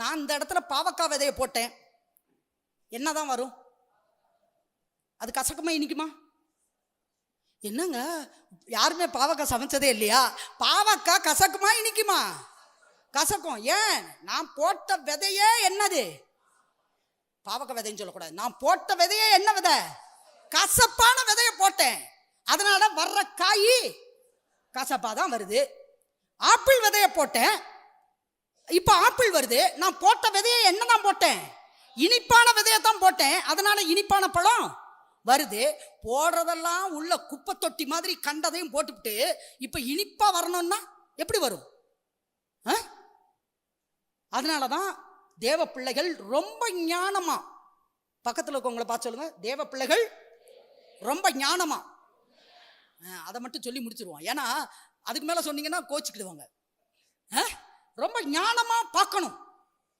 நான் இந்த இடத்துல பாவக்காய் விதையை போட்டேன். என்னதான் வரும்? அது கசக்குமா இனிக்குமா? என்னங்க? யாருமே பாவக்காய் சமைச்சதே இல்லையா? பாவக்காய் கசக்குமா இனிக்குமா? கசக்கும். ஏன்? நான் போட்ட விதையே என்னது? பாவக்காய் விதைன்னு சொல்லக்கூடாது. நான் போட்ட விதையே என்ன விதை? கசப்பான விதையை போட்டேன். அதனால வர்ற காய் கசப்பாக தான் வருது. ஆப்பிள் விதையை போட்டேன். இப்போ ஆப்பிள் வருது. நான் போட்ட விதையை என்ன தான் போட்டேன்? இனிப்பான விதையை தான் போட்டேன். அதனால இனிப்பான பழம் வருது. போடுறதெல்லாம் உள்ள குப்பை தொட்டி மாதிரி கண்டதையும் போட்டுவிட்டு இப்போ இனிப்பாக வரணும்னா எப்படி வரும்? ஆ? அதனால தான் தேவ பிள்ளைகள் ரொம்ப ஞானமா பக்கத்தில் இருக்கவங்களை பார்த்து சொல்லுங்க. தேவ பிள்ளைகள் ரொம்ப ஞானமா. அதை மட்டும் சொல்லி முடிச்சிருவோம். ஏன்னா அதுக்கு மேலே சொன்னீங்கன்னா கோச்சிக்கிடுவாங்க. ஆ? ரொம்ப ஞானமாக பார்க்கணும்.